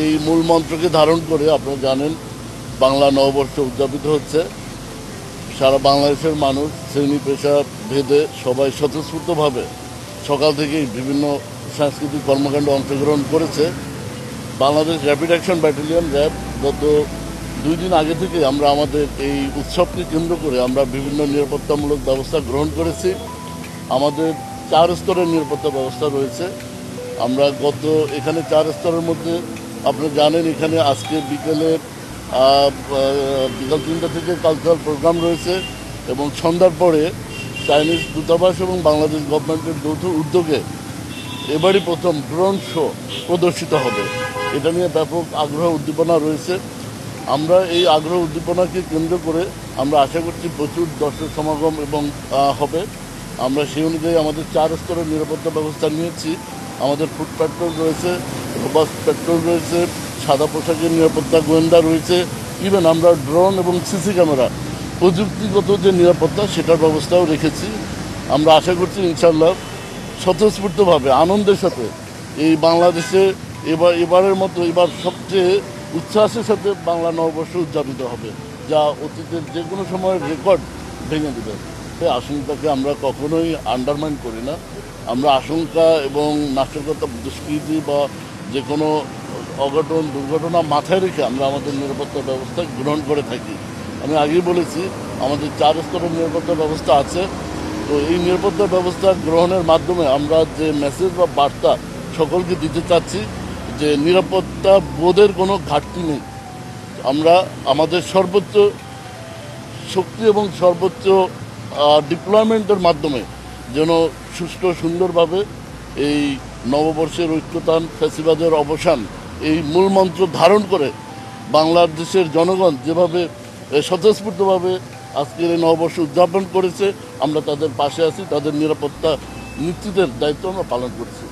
এই মূল মন্ত্রকে ধারণ করে আপনারা জানেন, বাংলা নববর্ষ উদযাপিত হচ্ছে। সারা বাংলাদেশের মানুষ শ্রেণি, পেশা, ভেদে সবাই স্বতঃস্ফূর্তভাবে সকাল থেকেই বিভিন্ন সাংস্কৃতিক কর্মকাণ্ডে অংশগ্রহণ করেছে। Bangladesh rapid action battalion RAB গত দুই দিন আগে থেকে আমরা আমাদের এই উৎসবকে কেন্দ্র করে আমরা বিভিন্ন নিরাপত্তামূলক ব্যবস্থা গ্রহণ করেছি। আমাদের চার স্তরের নিরাপত্তা ব্যবস্থা রয়েছে। আমরা গত, এখানে চার স্তরের মধ্যে আপনি জানেন, এখানে আজকে বিকেলে বিকাল তিনটা থেকে কালচারাল প্রোগ্রাম রয়েছে এবং সন্ধ্যার পরে চাইনিজ দূতাবাস এবং বাংলাদেশ গভর্নমেন্টের যৌথ উদ্যোগে এবারই প্রথম ড্রোন শো প্রদর্শিত হবে। এটা নিয়ে ব্যাপক আগ্রহ উদ্দীপনা রয়েছে। আমরা এই আগ্রহ উদ্দীপনাকে কেন্দ্র করে আমরা আশা করছি প্রচুর দর্শক সমাগম এবং হবে। আমরা সেই অনুযায়ী আমাদের চার স্তরের নিরাপত্তা ব্যবস্থা নিয়েছি। আমাদের ফুড পেট্রোল রয়েছে। রোবাস্ট পেট্রোল রয়েছে, সাদা পোশাকের নিরাপত্তা গোয়েন্দা রয়েছে ইভেন আমরা ড্রোন এবং সিসি ক্যামেরা প্রযুক্তিগত যে নিরাপত্তা সেটার ব্যবস্থাও রেখেছি। আমরা আশা করছি ইনশাল্লাহ স্বতঃস্ফূর্তভাবে, আনন্দের সাথে এই বাংলাদেশে এবার, এবারের মতো, এবার সবচেয়ে উচ্ছ্বাসের সাথে বাংলা নববর্ষ উদযাপিত হবে, যা অতীতের যে কোনো সময়ের রেকর্ড ভেঙে দেবে। এই আশঙ্কাকে আমরা কখনোই আন্ডারমাইন করি না। আমরা আশঙ্কা এবং নাশকতা, দুষ্কৃতি বা যে কোনো অঘটন, দুর্ঘটনা মাথায় রেখে আমরা আমাদের নিরাপত্তা ব্যবস্থা গ্রহণ করে থাকি। আমি আগেই বলেছি, আমাদের চার স্তরের নিরাপত্তা ব্যবস্থা আছে। তো এই নিরাপত্তা ব্যবস্থা গ্রহণের মাধ্যমে আমরা যে মেসেজ বা বার্তা সকলকে দিতে চাচ্ছি, যে নিরাপত্তা বোধের কোনো ঘাটতি নেই। আমরা আমাদের সর্বোচ্চ শক্তি এবং সর্বোচ্চ ডিপ্লয়মেন্টের মাধ্যমে যেন সুষ্ঠু সুন্দরভাবে এই নববর্ষের ঐক্যতান ফেসিবাদের অবসান এই মূল মন্ত্র ধারণ করে বাংলাদেশের জনগণ যেভাবে স্বতঃস্ফূর্তভাবে আজকের এই নববর্ষ উদযাপন করেছে, আমরা তাদের পাশে আছি, তাদের নিরাপত্তা নিশ্চিতের দায়িত্ব আমরা পালন করছি।